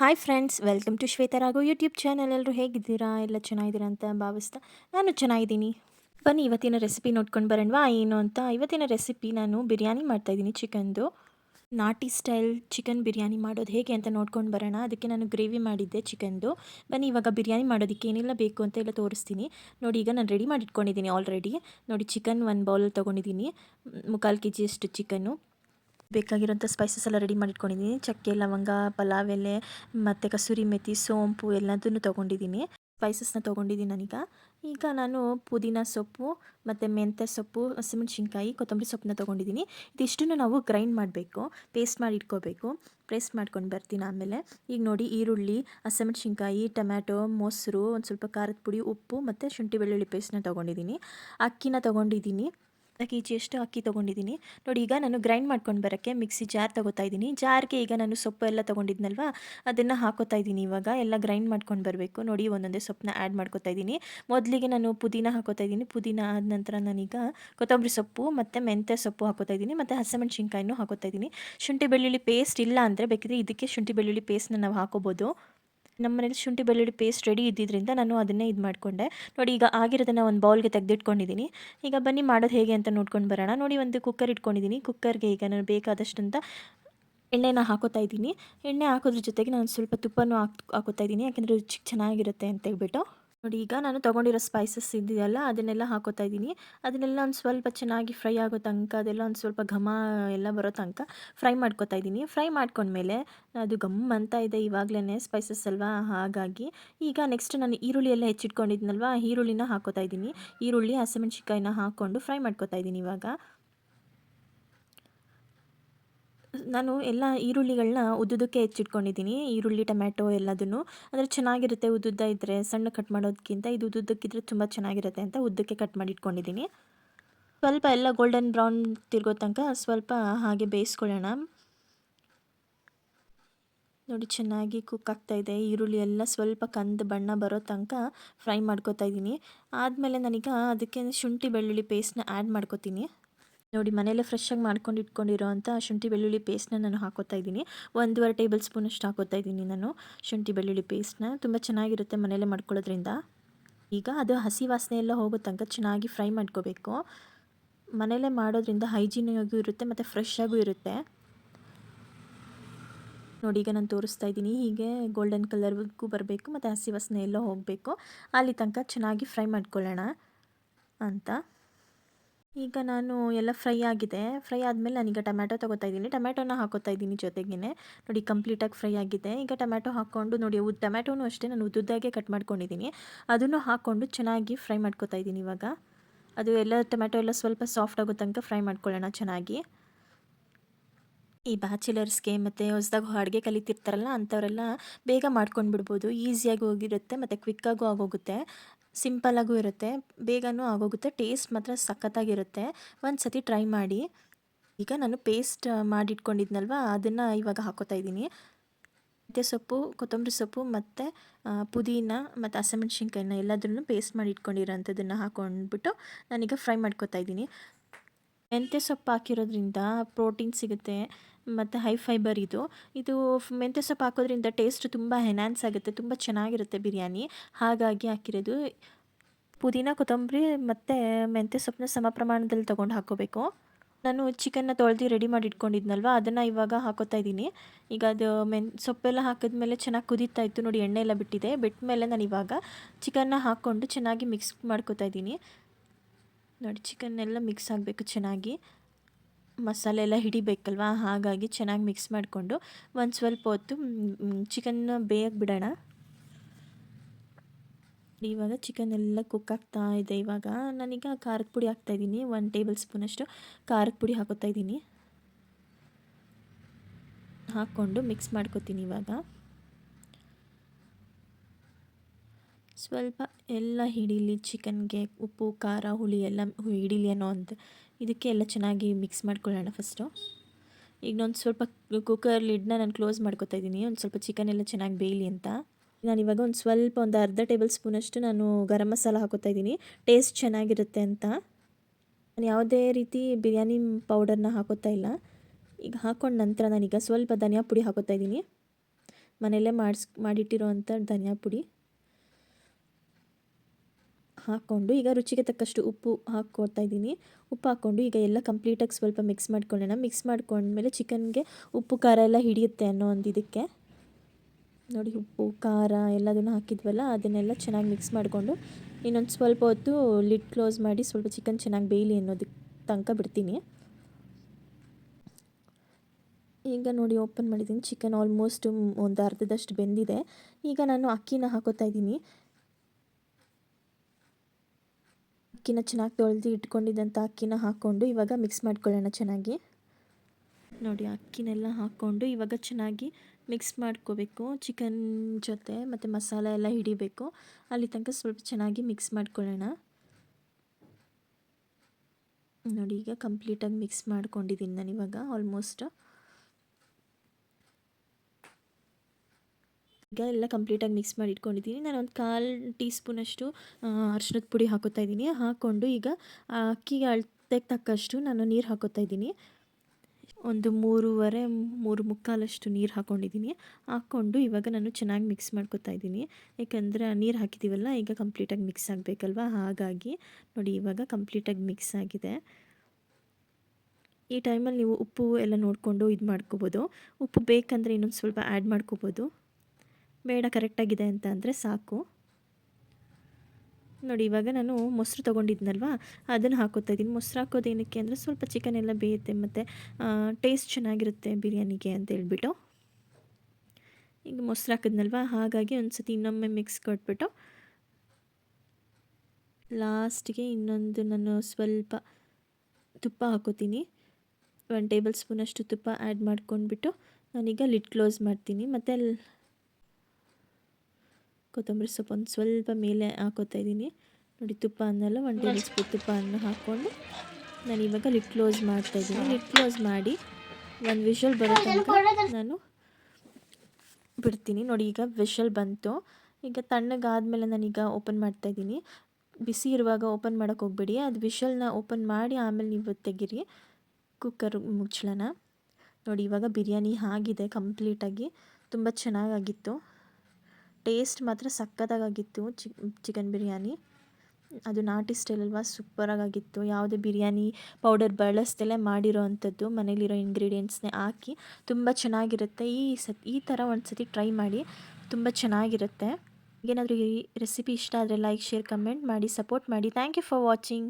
Hi friends welcome to ಶ್ವೇತರಾಗೋ YouTube channel ಎಲ್ಲರೂ ಹೇಗಿದ್ದೀರಾ? ಎಲ್ಲ ಚೆನ್ನಾಗಿದ್ದೀರಾ ಅಂತ ಭಾವಿಸ್ತಾ ನಾನು ಚೆನ್ನಾಗಿದ್ದೀನಿ. ಬನ್ನಿ, ಇವತ್ತಿನ ರೆಸಿಪಿ ನೋಡ್ಕೊಂಡು ಬರೋಣವಾ? ಏನು ಅಂತ? ಇವತ್ತಿನ ರೆಸಿಪಿ ನಾನು ಬಿರಿಯಾನಿ ಮಾಡ್ತಾಯಿದ್ದೀನಿ ಚಿಕನ್ದು. ನಾಟಿ ಸ್ಟೈಲ್ ಚಿಕನ್ ಬಿರಿಯಾನಿ ಮಾಡೋದು ಹೇಗೆ ಅಂತ ನೋಡ್ಕೊಂಡು ಬರೋಣ. ಅದಕ್ಕೆ ನಾನು ಗ್ರೇವಿ ಮಾಡಿದ್ದೆ ಚಿಕನ್ದು ಬನ್ನಿ, ಇವಾಗ ಬಿರಿಯಾನಿ ಮಾಡೋದಕ್ಕೆ ಏನೆಲ್ಲ ಬೇಕು ಅಂತ ಎಲ್ಲ ತೋರಿಸ್ತೀನಿ. ನೋಡಿ, ಈಗ ನಾನು ರೆಡಿ ಮಾಡಿಟ್ಕೊಂಡಿದ್ದೀನಿ ಆಲ್ರೆಡಿ ನೋಡಿ ಚಿಕನ್ ಒಂದು ಬೌಲಲ್ಲಿ ತೊಗೊಂಡಿದ್ದೀನಿ. ಮುಕ್ಕಾಲು ಕೆ ಜಿಯಷ್ಟು ಚಿಕನ್ನು ಬೇಕಾಗಿರೋಂಥ ಸ್ಪೈಸಸ್ ಎಲ್ಲ ರೆಡಿ ಮಾಡಿಟ್ಕೊಂಡಿದ್ದೀನಿ. ಚಕ್ಕೆ, ಲವಂಗ ಪಲಾವ್ ಎಲೆ ಮತ್ತು ಕಸೂರಿ ಮೆಥಿ ಸೋಂಪು ಎಲ್ಲದನ್ನು ತೊಗೊಂಡಿದ್ದೀನಿ. ಸ್ಪೈಸಸ್ನ ತೊಗೊಂಡಿದ್ದೀನಿ ನಾನೀಗ. ಈಗ ನಾನು ಪುದೀನ ಸೊಪ್ಪು, ಮತ್ತು ಮೆಂತ್ಯ ಸೊಪ್ಪು, ಹಸಿಮೆಣ್ಸಿನ್ಕಾಯಿ, ಕೊತ್ತಂಬರಿ ಸೊಪ್ಪನ್ನ ತೊಗೊಂಡಿದ್ದೀನಿ. ಇದಿಷ್ಟನ್ನು ನಾವು ಗ್ರೈಂಡ್ ಮಾಡಬೇಕು ಪೇಸ್ಟ್ ಮಾಡಿ ಇಟ್ಕೋಬೇಕು. ಪೇಸ್ಟ್ ಮಾಡ್ಕೊಂಡು ಬರ್ತೀನಿ ಆಮೇಲೆ. ಈಗ ನೋಡಿ ಈರುಳ್ಳಿ, ಹಸಿಮೆಣ್ಸಿನ್ಕಾಯಿ, ಟೊಮ್ಯಾಟೊ, ಮೊಸರು, ಒಂದು ಸ್ವಲ್ಪ ಖಾರದ ಪುಡಿ, ಉಪ್ಪು, ಮತ್ತು ಶುಂಠಿ ಬೆಳ್ಳುಳ್ಳಿ ಪೇಸ್ಟ್ನ ತೊಗೊಂಡಿದ್ದೀನಿ. ಅಕ್ಕಿನ ತೊಗೊಂಡಿದ್ದೀನಿ. ಕೆ ಎಷ್ಟು ಅಕ್ಕಿ ತೊಗೊಂಡಿದ್ದೀನಿ. ನೋಡಿ, ಈಗ ನಾನು ಗ್ರೈಂಡ್ ಮಾಡ್ಕೊಂಡು ಬರೋಕ್ಕೆ ಮಿಕ್ಸಿ ಜಾರ್ ತೊಗೋತಾ ಇದ್ದೀನಿ. ಜಾರ್ಗೆ ಈಗ ನಾನು ಸೊಪ್ಪು ಎಲ್ಲ ತೊಗೊಂಡಿದ್ನಲ್ವ, ಅದನ್ನು ಹಾಕೋತಾ ಇದ್ದೀನಿ ಇವಾಗ. ಎಲ್ಲ ಗ್ರೈಂಡ್ ಮಾಡ್ಕೊಂಡು ಬರಬೇಕು. ನೋಡಿ, ಒಂದೊಂದೇ ಸೊಪ್ಪನ್ನ ಆ್ಯಡ್ ಮಾಡ್ಕೋತಾ ಇದ್ದೀನಿ. ಮೊದಲಿಗೆ ನಾನು ಪುದೀನ ಹಾಕೋತಾ ಇದ್ದೀನಿ. ಪುದೀನ ಆದ ನಂತರ ನಾನೀಗ ಕೊತ್ತಂಬರಿ ಸೊಪ್ಪು ಮತ್ತು ಮೆಂತ್ಯ ಸೊಪ್ಪು ಹಾಕೋತಾ ಇದ್ದೀನಿ. ಮತ್ತು ಹಸಿಮೆಣ್ಸಿನ್ಕಾಯಿನೂ ಹಾಕೋತಾ ಇದ್ದೀನಿ. ಶುಂಠಿ ಬೆಳ್ಳುಳ್ಳಿ ಪೇಸ್ಟ್ ಇಲ್ಲ ಅಂದರೆ ಬೇಕಿದ್ರೆ ಇದಕ್ಕೆ ಶುಂಠಿ ಬೆಳ್ಳುಳ್ಳಿ ಪೇಸ್ಟ್ನ ನಾವು ಹಾಕೋಬೋದು. ನಮ್ಮ ಮನೇಲಿ ಶುಂಠಿ, ಬೆಳ್ಳುಳ್ಳಿ ಪೇಸ್ಟ್ ರೆಡಿ ಇದ್ದಿದ್ದರಿಂದ ನಾನು ಅದನ್ನೇ ಇದು ಮಾಡಿಕೊಂಡೆ. ನೋಡಿ, ಈಗ ಆಗಿರೋದನ್ನು ಒಂದು ಬೌಲ್ಗೆ ತೆಗೆದಿಟ್ಕೊಂಡಿದ್ದೀನಿ ಈಗ ಬನ್ನಿ, ಮಾಡೋದು ಹೇಗೆ ಅಂತ ನೋಡ್ಕೊಂಡು ಬರೋಣ. ನೋಡಿ, ಒಂದು ಕುಕ್ಕರ್ ಇಟ್ಕೊಂಡಿದ್ದೀನಿ ಕುಕ್ಕರ್ಗೆ ಈಗ ನಾನು ಬೇಕಾದಷ್ಟಂತ ಎಣ್ಣೆನ ಹಾಕೋತಾ ಇದ್ದೀನಿ. ಎಣ್ಣೆ ಹಾಕೋದ್ರ ಜೊತೆಗೆ ನಾನು ಸ್ವಲ್ಪ ತುಪ್ಪನೂ ಹಾಕ್, ಹಾಕೋತಾ ಇದ್ದೀನಿ. ಯಾಕೆಂದರೆ ರುಚಿ ಚೆನ್ನಾಗಿರುತ್ತೆ ಅಂತ ಹೇಳ್ಬಿಟ್ಟು. ನೋಡಿ ಈಗ ನಾನು ತೊಗೊಂಡಿರೋ ಸ್ಪೈಸಸ್ ಇದೆಯಲ್ಲ, ಅದನ್ನೆಲ್ಲ ಹಾಕೋತಾ ಇದ್ದೀನಿ. ಅದನ್ನೆಲ್ಲ ಒಂದು ಸ್ವಲ್ಪ ಚೆನ್ನಾಗಿ ಫ್ರೈ ಆಗೋ ತನಕ, ಅದೆಲ್ಲ ಒಂದು ಸ್ವಲ್ಪ ಘಮ ಎಲ್ಲ ಬರೋ ತನಕ ಫ್ರೈ ಮಾಡ್ಕೊತಾ ಇದ್ದೀನಿ. ಫ್ರೈ ಮಾಡ್ಕೊಂಡ್ಮೇಲೆ ಅದು ಘಮ್ ಅಂತ ಇದೆ ಇವಾಗಲೇ ಸ್ಪೈಸಸ್ ಅಲ್ವಾ, ಹಾಗಾಗಿ ಈಗ ನೆಕ್ಸ್ಟ್ ನಾನು ಈರುಳ್ಳಿ ಎಲ್ಲ ಹೆಚ್ಚಿಟ್ಕೊಂಡಿದ್ನಲ್ವಾ, ಈರುಳ್ಳಿನ ಹಾಕೋತಾ ಇದ್ದೀನಿ. ಈರುಳ್ಳಿ ಹಸಿಮೆಣ್ಸಿಕಾಯಿನ ಹಾಕ್ಕೊಂಡು ಫ್ರೈ ಮಾಡ್ಕೊತಾ ಇದ್ದೀನಿ ಇವಾಗ. ನಾನು ಎಲ್ಲ ಈರುಳ್ಳಿಗಳನ್ನ ಉದ್ದುದಕ್ಕೆ ಹೆಚ್ಚಿಟ್ಕೊಂಡಿದ್ದೀನಿ. ಈರುಳ್ಳಿ, ಟೊಮ್ಯಾಟೊ ಎಲ್ಲದನ್ನು. ಅಂದರೆ ಚೆನ್ನಾಗಿರುತ್ತೆ ಉದ್ದುದ್ದ ಇದ್ದರೆ ಸಣ್ಣ ಕಟ್ ಮಾಡೋದಕ್ಕಿಂತ ಇದು ಉದ್ದುದ್ದಕ್ಕಿದ್ರೆ ತುಂಬ ಚೆನ್ನಾಗಿರುತ್ತೆ ಅಂತ ಉದ್ದಕ್ಕೆ ಕಟ್ ಮಾಡಿ ಇಟ್ಕೊಂಡಿದ್ದೀನಿ ಸ್ವಲ್ಪ ಎಲ್ಲ ಗೋಲ್ಡನ್ ಬ್ರೌನ್ ತಿರ್ಗೋ ತನಕ ಸ್ವಲ್ಪ ಹಾಗೆ ಬೇಯಿಸ್ಕೊಳ್ಳೋಣ. ನೋಡಿ ಚೆನ್ನಾಗಿ ಕುಕ್ ಆಗ್ತಾ ಇದೆ. ಈರುಳ್ಳಿ ಎಲ್ಲ ಸ್ವಲ್ಪ ಕಂದು ಬಣ್ಣ ಬರೋ ತನಕ ಫ್ರೈ ಮಾಡ್ಕೊತಾ ಇದ್ದೀನಿ. ಆದಮೇಲೆ ನನಗೆ ಅದಕ್ಕೆ ಶುಂಠಿ, ಬೆಳ್ಳುಳ್ಳಿ ಪೇಸ್ಟ್ನ ಆ್ಯಡ್ ಮಾಡ್ಕೊತೀನಿ. ನೋಡಿ, ಮನೆಯಲ್ಲೇ ಫ್ರೆಶ್ಶಾಗಿ ಮಾಡ್ಕೊಂಡು ಇಟ್ಕೊಂಡಿರೋ ಅಂಥ ಶುಂಠಿ, ಬೆಳ್ಳುಳ್ಳಿ ಪೇಸ್ಟ್ನ ನಾನು ಹಾಕೋತಾ ಇದ್ದೀನಿ. ಒಂದೂವರೆ ಟೇಬಲ್ ಸ್ಪೂನಷ್ಟು ಹಾಕೋತಾ ಇದ್ದೀನಿ ನಾನು ಶುಂಠಿ, ಬೆಳ್ಳುಳ್ಳಿ ಪೇಸ್ಟ್ನ ತುಂಬ ಚೆನ್ನಾಗಿರುತ್ತೆ ಮನೆಯಲ್ಲೇ ಮಾಡ್ಕೊಳ್ಳೋದ್ರಿಂದ. ಈಗ ಅದು ಹಸಿ ವಾಸನೆ ಎಲ್ಲ ಹೋಗೋ ತನಕ ಚೆನ್ನಾಗಿ ಫ್ರೈ ಮಾಡ್ಕೋಬೇಕು. ಮನೆಯಲ್ಲೇ ಮಾಡೋದ್ರಿಂದ ಹೈಜೀನಿಯಾಗೂ ಇರುತ್ತೆ ಮತ್ತು ಫ್ರೆಶ್ ಆಗೂ ಇರುತ್ತೆ. ನೋಡಿ, ಈಗ ನಾನು ತೋರಿಸ್ತಾ ಇದ್ದೀನಿ. ಹೀಗೆ ಗೋಲ್ಡನ್ ಕಲರ್ಗೂ ಬರಬೇಕು ಮತ್ತು ಹಸಿ ವಾಸನೆ ಎಲ್ಲ ಹೋಗಬೇಕು. ಅಲ್ಲಿ ತನಕ ಚೆನ್ನಾಗಿ ಫ್ರೈ ಮಾಡ್ಕೊಳ್ಳೋಣ ಅಂತ. ಈಗ ನಾನು ಎಲ್ಲ ಫ್ರೈ ಆಗಿದೆ. ಫ್ರೈ ಆದಮೇಲೆ ನಾನೀಗ ಟೊಮ್ಯಾಟೊ ತೊಗೋತಾ ಇದ್ದೀನಿ. ಟೊಮ್ಯಾಟೊನ ಹಾಕೋತಾ ಇದ್ದೀನಿ ಜೊತೆಗೇ ನೋಡಿ ಕಂಪ್ಲೀಟಾಗಿ ಫ್ರೈ ಆಗಿದೆ. ಈಗ ಟೊಮ್ಯಾಟೊ ಹಾಕ್ಕೊಂಡು ನೋಡಿ ಉದ್ದು ಟೊಮ್ಯಾಟೊನೂ ಅಷ್ಟೇ ನಾನು ಉದ್ದುದ್ದಾಗೆ ಕಟ್ ಮಾಡ್ಕೊಂಡಿದ್ದೀನಿ. ಅದನ್ನು ಹಾಕ್ಕೊಂಡು ಚೆನ್ನಾಗಿ ಫ್ರೈ ಮಾಡ್ಕೋತಾ ಇದ್ದೀನಿ ಇವಾಗ. ಅದು ಎಲ್ಲ, ಟೊಮ್ಯಾಟೊ ಎಲ್ಲ ಸ್ವಲ್ಪ ಸಾಫ್ಟ್ ಆಗೋ ತನಕ ಫ್ರೈ ಮಾಡ್ಕೊಳ್ಳೋಣ ಚೆನ್ನಾಗಿ. ಈ ಬ್ಯಾಚುಲರ್ಸ್ಗೆ ಮತ್ತು ಹೊಸದಾಗ ಅಡುಗೆ ಕಲಿತಿರ್ತಾರಲ್ಲ, ಅಂಥವರೆಲ್ಲ ಬೇಗ ಮಾಡ್ಕೊಂಡು ಬಿಡ್ಬೋದು ಈಸಿಯಾಗಿ ಹೋಗಿರುತ್ತೆ, ಮತ್ತು ಕ್ವಿಕ್ಕಾಗೂ ಆಗೋಗುತ್ತೆ. ಸಿಂಪಲ್ಲಾಗೂ ಇರುತ್ತೆ. ಬೇಗನೂ ಆಗೋಗುತ್ತೆ. ಟೇಸ್ಟ್ ಮಾತ್ರ ಸಖತ್ತಾಗಿರುತ್ತೆ. ಒಂದು ಸತಿ ಟ್ರೈ ಮಾಡಿ. ಈಗ ನಾನು ಪೇಸ್ಟ್ ಮಾಡಿಟ್ಕೊಂಡಿದ್ನಲ್ವ? ಅದನ್ನು ಇವಾಗ ಹಾಕೋತಾ ಇದ್ದೀನಿ. ಮೆಂತ್ಯ ಸೊಪ್ಪು, ಕೊತ್ತಂಬರಿ ಸೊಪ್ಪು ಮತ್ತು ಪುದೀನ ಮತ್ತು ಹಸಿಮೆಣ್ಸಿನ್ಕಾಯಿನ ಎಲ್ಲದನ್ನು ಪೇಸ್ಟ್ ಮಾಡಿ ಇಟ್ಕೊಂಡಿರೋಂಥದ್ದನ್ನು ಹಾಕೊಂಡ್ಬಿಟ್ಟು ನಾನೀಗ ಫ್ರೈ ಮಾಡ್ಕೊತಾ ಇದ್ದೀನಿ. ಮೆಂತ್ಯ ಸೊಪ್ಪು ಹಾಕಿರೋದ್ರಿಂದ ಪ್ರೋಟೀನ್ ಸಿಗುತ್ತೆ ಮತ್ತು ಹೈ ಫೈಬರ್ ಇದು. ಇದು ಮೆಂತ್ಯ ಸೊಪ್ಪು ಹಾಕೋದ್ರಿಂದ ಟೇಸ್ಟ್ ತುಂಬ ಎನ್ಹಾನ್ಸ್ ಆಗುತ್ತೆ, ತುಂಬ ಚೆನ್ನಾಗಿರುತ್ತೆ ಬಿರಿಯಾನಿ. ಹಾಗಾಗಿ ಹಾಕಿರೋದು ಪುದೀನ, ಕೊತ್ತಂಬರಿ ಮತ್ತು ಮೆಂತ್ಯ ಸೊಪ್ಪನ್ನ ಸಮ ಪ್ರಮಾಣದಲ್ಲಿ ತೊಗೊಂಡು ಹಾಕೋಬೇಕು. ನಾನು ಚಿಕನ್ನ ತೊಳೆದು ರೆಡಿ ಮಾಡಿ ಇಟ್ಕೊಂಡಿದ್ನಲ್ವ ಅದನ್ನು ಇವಾಗ ಹಾಕೋತಾ ಇದ್ದೀನಿ. ಈಗ ಅದು ಮೆನ್ ಸೊಪ್ಪೆಲ್ಲ ಹಾಕಿದ್ಮೇಲೆ ಚೆನ್ನಾಗಿ ಕುದೀತಾ ಇತ್ತು ನೋಡಿ, ಎಣ್ಣೆ ಎಲ್ಲ ಬಿಟ್ಟಿದೆ. ಬಿಟ್ಟ ಮೇಲೆ ನಾನು ಇವಾಗ ಚಿಕನ್ನ ಹಾಕ್ಕೊಂಡು ಚೆನ್ನಾಗಿ ಮಿಕ್ಸ್ ಮಾಡ್ಕೋತಾ ಇದ್ದೀನಿ. ನೋಡಿ ಚಿಕನ್ನೆಲ್ಲ ಮಿಕ್ಸ್ ಆಗಬೇಕು ಚೆನ್ನಾಗಿ. ಮಸಾಲೆ ಎಲ್ಲ ಹಿಡಿಬೇಕಲ್ವಾ? ಹಾಗಾಗಿ ಚೆನ್ನಾಗಿ ಮಿಕ್ಸ್ ಮಾಡಿಕೊಂಡು ಒಂದು ಸ್ವಲ್ಪ ಹೊತ್ತು ಚಿಕನ್ನ ಬೇಯಕ್ಕೆ ಬಿಡೋಣ. ಇವಾಗ ಚಿಕನ್ ಎಲ್ಲ ಕುಕ್ ಆಗ್ತಾ ಇದೆ ಇವಾಗ. ನಾನೀಗ ಖಾರದ ಪುಡಿ ಹಾಕ್ತಾಯಿದ್ದೀನಿ ಒನ್ ಟೇಬಲ್ ಸ್ಪೂನಷ್ಟು ಖಾರದ ಪುಡಿ ಹಾಕೋತಾ ಇದ್ದೀನಿ. ಹಾಕ್ಕೊಂಡು ಮಿಕ್ಸ್ ಮಾಡ್ಕೋತೀನಿ ಇವಾಗ. ಸ್ವಲ್ಪ ಎಲ್ಲ ಹಿಡೀಲಿ ಚಿಕನ್ಗೆ ಉಪ್ಪು, ಖಾರ, ಹುಳಿ ಎಲ್ಲ ಹಿಡೀಲಿ ಅನ್ನೋ ಅಂತ ಇದಕ್ಕೆ ಎಲ್ಲ ಚೆನ್ನಾಗಿ ಮಿಕ್ಸ್ ಮಾಡ್ಕೊಳ್ಳೋಣ ಫಸ್ಟು ಈಗ ನಾನು ಸ್ವಲ್ಪ ಕುಕ್ಕರ್ ಲಿಡ್ನ ನಾನು ಕ್ಲೋಸ್ ಮಾಡ್ಕೊತಾ ಇದ್ದೀನಿ. ಒಂದು ಸ್ವಲ್ಪ ಚಿಕನ್ ಎಲ್ಲ ಚೆನ್ನಾಗಿ ಬೇಯಲಿ ಅಂತ. ನಾನು ಇವಾಗ ಒಂದು ಸ್ವಲ್ಪ ಒಂದು ಅರ್ಧ ಟೇಬಲ್ ಸ್ಪೂನಷ್ಟು ನಾನು ಗರಂ ಮಸಾಲ ಹಾಕೋತಾ ಇದ್ದೀನಿ. ಟೇಸ್ಟ್ ಚೆನ್ನಾಗಿರುತ್ತೆ ಅಂತ. ನಾನು ಯಾವುದೇ ರೀತಿ ಬಿರಿಯಾನಿ ಪೌಡರ್ನ ಹಾಕೋತಾ ಇಲ್ಲ. ಈಗ ಹಾಕೊಂಡ ನಂತರ ನಾನೀಗ ಸ್ವಲ್ಪ ಧನಿಯಾ ಪುಡಿ ಹಾಕೋತಾ ಇದ್ದೀನಿ. ಮನೆಯಲ್ಲೇ ಮಾಡಿಸ್ ಮಾಡಿಟ್ಟಿರೋ ಅಂಥ ಧನಿಯಾ ಪುಡಿ. ಹಾಕ್ಕೊಂಡು ಈಗ ರುಚಿಗೆ ತಕ್ಕಷ್ಟು ಉಪ್ಪು ಹಾಕ್ಕೊಳ್ತಾ ಇದ್ದೀನಿ. ಉಪ್ಪು ಹಾಕ್ಕೊಂಡು ಈಗ ಎಲ್ಲ ಕಂಪ್ಲೀಟಾಗಿ ಸ್ವಲ್ಪ ಮಿಕ್ಸ್ ಮಾಡ್ಕೊಳ್ಳೋಣ. ಮಿಕ್ಸ್ ಮಾಡ್ಕೊಂಡ್ಮೇಲೆ ಚಿಕನ್ಗೆ ಉಪ್ಪು, ಖಾರ ಎಲ್ಲ ಹಿಡಿಯುತ್ತೆ ಅನ್ನೋ ಒಂದು ಇದಕ್ಕೆ. ನೋಡಿ ಉಪ್ಪು, ಖಾರ ಎಲ್ಲದನ್ನು ಹಾಕಿದ್ವಲ್ಲ, ಅದನ್ನೆಲ್ಲ ಚೆನ್ನಾಗಿ ಮಿಕ್ಸ್ ಮಾಡಿಕೊಂಡು ಇನ್ನೊಂದು ಸ್ವಲ್ಪ ಹೊತ್ತು ಲಿಡ್ ಕ್ಲೋಸ್ ಮಾಡಿ ಸ್ವಲ್ಪ ಚಿಕನ್ ಚೆನ್ನಾಗಿ ಬೇಯಲಿ ಅನ್ನೋದಕ್ಕೆ ತನಕ ಬಿಡ್ತೀನಿ. ಈಗ ನೋಡಿ ಓಪನ್ ಮಾಡಿದ್ದೀನಿ. ಚಿಕನ್ ಆಲ್ಮೋಸ್ಟ್ ಒಂದು ಅರ್ಧದಷ್ಟು ಬೆಂದಿದೆ. ಈಗ ನಾನು ಅಕ್ಕಿನ ಹಾಕೋತಾ ಇದ್ದೀನಿ. ಅಕ್ಕಿನ ಚೆನ್ನಾಗಿ ತೊಳೆದು ಇಟ್ಕೊಂಡಿದ್ದಂಥ ಅಕ್ಕಿನ ಹಾಕ್ಕೊಂಡು ಇವಾಗ ಮಿಕ್ಸ್ ಮಾಡ್ಕೊಳ್ಳೋಣ ಚೆನ್ನಾಗಿ. ನೋಡಿ, ಅಕ್ಕಿನೆಲ್ಲ ಹಾಕ್ಕೊಂಡು ಇವಾಗ ಚೆನ್ನಾಗಿ ಮಿಕ್ಸ್ ಮಾಡ್ಕೋಬೇಕು. ಚಿಕನ್ ಜೊತೆ ಮತ್ತು ಮಸಾಲೆ ಎಲ್ಲ ಹಿಡಿಬೇಕು. ಅಲ್ಲಿ ತನಕ ಸ್ವಲ್ಪ ಚೆನ್ನಾಗಿ ಮಿಕ್ಸ್ ಮಾಡ್ಕೊಳ್ಳೋಣ. ನೋಡಿ, ಈಗ ಕಂಪ್ಲೀಟಾಗಿ ಮಿಕ್ಸ್ ಮಾಡ್ಕೊಂಡಿದ್ದೀನಿ ನಾನು ಇವಾಗ ಆಲ್ಮೋಸ್ಟ್ ಈಗ ಎಲ್ಲ ಕಂಪ್ಲೀಟಾಗಿ ಮಿಕ್ಸ್ ಮಾಡಿ ಇಟ್ಕೊಂಡಿದ್ದೀನಿ. ನಾನು ಒಂದು ಕಾಲು ಟೀ ಸ್ಪೂನಷ್ಟು ಅರ್ಶಿನದ ಪುಡಿ ಹಾಕೋತಾ ಇದ್ದೀನಿ. ಹಾಕ್ಕೊಂಡು ಈಗ ಅಕ್ಕಿಗೆ ಅಳತೆಗೆ ತಕ್ಕಷ್ಟು ನಾನು ನೀರು ಹಾಕೋತಾ ಇದ್ದೀನಿ. ಒಂದು ಮೂರುವರೆ, ಮೂರು ಮುಕ್ಕಾಲಷ್ಟು ನೀರು ಹಾಕ್ಕೊಂಡಿದ್ದೀನಿ ಹಾಕ್ಕೊಂಡು ಇವಾಗ ನಾನು ಚೆನ್ನಾಗಿ ಮಿಕ್ಸ್ ಮಾಡ್ಕೊತಾ ಇದ್ದೀನಿ. ಯಾಕಂದರೆ ನೀರು ಹಾಕಿದ್ದೀವಲ್ಲ ಈಗ ಕಂಪ್ಲೀಟಾಗಿ ಮಿಕ್ಸ್ ಆಗಬೇಕಲ್ವ? ಹಾಗಾಗಿ ನೋಡಿ, ಇವಾಗ ಕಂಪ್ಲೀಟಾಗಿ ಮಿಕ್ಸ್ ಆಗಿದೆ. ಈ ಟೈಮಲ್ಲಿ ನೀವು ಉಪ್ಪು ಎಲ್ಲ ನೋಡಿಕೊಂಡು ಇದು ಮಾಡ್ಕೋಬೋದು. ಉಪ್ಪು ಬೇಕಂದರೆ ಇನ್ನೊಂದು ಸ್ವಲ್ಪ ಆ್ಯಡ್ ಮಾಡ್ಕೋಬೋದು. ಬೇಡ, ಕರೆಕ್ಟಾಗಿದೆ ಅಂತ ಅಂದರೆ ಸಾಕು. ನೋಡಿ, ಇವಾಗ ನಾನು ಮೊಸರು ತೊಗೊಂಡಿದ್ನಲ್ವ, ಅದನ್ನು ಹಾಕೋತಾ ಇದ್ದೀನಿ. ಮೊಸರು ಹಾಕೋದು ಏನಕ್ಕೆ ಅಂದರೆ ಸ್ವಲ್ಪ ಚಿಕನ್ ಎಲ್ಲ ಬೇಯುತ್ತೆ ಮತ್ತು ಟೇಸ್ಟ್ ಚೆನ್ನಾಗಿರುತ್ತೆ ಬಿರಿಯಾನಿಗೆ ಅಂತ ಹೇಳ್ಬಿಟ್ಟು. ಈಗ ಮೊಸರು ಹಾಕಿದ್ನಲ್ವ, ಹಾಗಾಗಿ ಒಂದು ಸತಿ ಇನ್ನೊಮ್ಮೆ ಮಿಕ್ಸ್ ಕೊಟ್ಬಿಟ್ಟು. ಲಾಸ್ಟಿಗೆ ಇನ್ನೊಂದು ನಾನು ಸ್ವಲ್ಪ ತುಪ್ಪ ಹಾಕೋತೀನಿ. ಒಂದು ಟೇಬಲ್ ಸ್ಪೂನಷ್ಟು ತುಪ್ಪ ಆ್ಯಡ್ ಮಾಡ್ಕೊಂಡ್ಬಿಟ್ಟು ನಾನೀಗ ಲಿಡ್ ಕ್ಲೋಸ್ ಮಾಡ್ತೀನಿ. ಮತ್ತು ಕೊತ್ತಂಬರಿ ಸೊಪ್ಪು ಒಂದು ಸ್ವಲ್ಪ ಮೇಲೆ ಹಾಕೋತಾ ಇದ್ದೀನಿ. ನೋಡಿ, ತುಪ್ಪ ಅನ್ನೆಲ್ಲ ಒಂದು ಟೇಬಲ್ ಸ್ಪೂನ್ ಅನ್ನ ಹಾಕ್ಕೊಂಡು ನಾನು ಇವಾಗ ಲಿಟ್ ಕ್ಲೋಸ್ ಮಾಡ್ತಾ ಇದ್ದೀನಿ. ಲಿಟ್ ಕ್ಲೋಸ್ ಮಾಡಿ ಒಂದು ವಿಷಲ್ ಬರೋ ನಾನು ಬಿಡ್ತೀನಿ. ನೋಡಿ, ಈಗ ವಿಷಲ್ ಬಂತು. ಈಗ ತಣ್ಣಗಾದಮೇಲೆ ನಾನೀಗ ಓಪನ್ ಮಾಡ್ತಾ ಇದ್ದೀನಿ. ಬಿಸಿ ಇರುವಾಗ ಓಪನ್ ಮಾಡೋಕ್ಕೆ ಹೋಗ್ಬೇಡಿ. ಅದು ವಿಷಲ್ನ ಓಪನ್ ಮಾಡಿ ಆಮೇಲೆ ನೀವು ತೆಗೀರಿ. ಕುಕ್ಕರ್ ಮುಚ್ಚಳನ. ನೋಡಿ, ಇವಾಗ ಬಿರಿಯಾನಿ ಆಗಿದೆ ಕಂಪ್ಲೀಟಾಗಿ ತುಂಬ ಚೆನ್ನಾಗಾಗಿತ್ತು. ಟೇಸ್ಟ್ ಮಾತ್ರ ಸಕ್ಕತ್ತಾಗಿತ್ತು ಚಿಕನ್ ಬಿರಿಯಾನಿ. ಅದು ನಾಟಿ ಸ್ಟೈಲ್ ಅಲ್ವಾ ಸೂಪರಾಗಿತ್ತು ಯಾವುದೇ ಬಿರಿಯಾನಿ ಪೌಡರ್ ಬಳಸ್ದಲ್ಲೇ ಮಾಡಿರೋ ಅಂಥದ್ದು ಮನೇಲಿರೋ ಇಂಗ್ರೀಡಿಯೆಂಟ್ಸ್ನೇ ಹಾಕಿ ತುಂಬ ಚೆನ್ನಾಗಿರುತ್ತೆ. ಈ ಸತ್, ಈ ಥರ ಒಂದು ಸತಿ ಟ್ರೈ ಮಾಡಿ ತುಂಬ ಚೆನ್ನಾಗಿರುತ್ತೆ. ಏನಾದರೂ ಈ ರೆಸಿಪಿ ಇಷ್ಟ ಆದರೆ ಲೈಕ್ ಶೇರ್ ಕಮೆಂಟ್ ಮಾಡಿ ಸಪೋರ್ಟ್ ಮಾಡಿ. Thank you for watching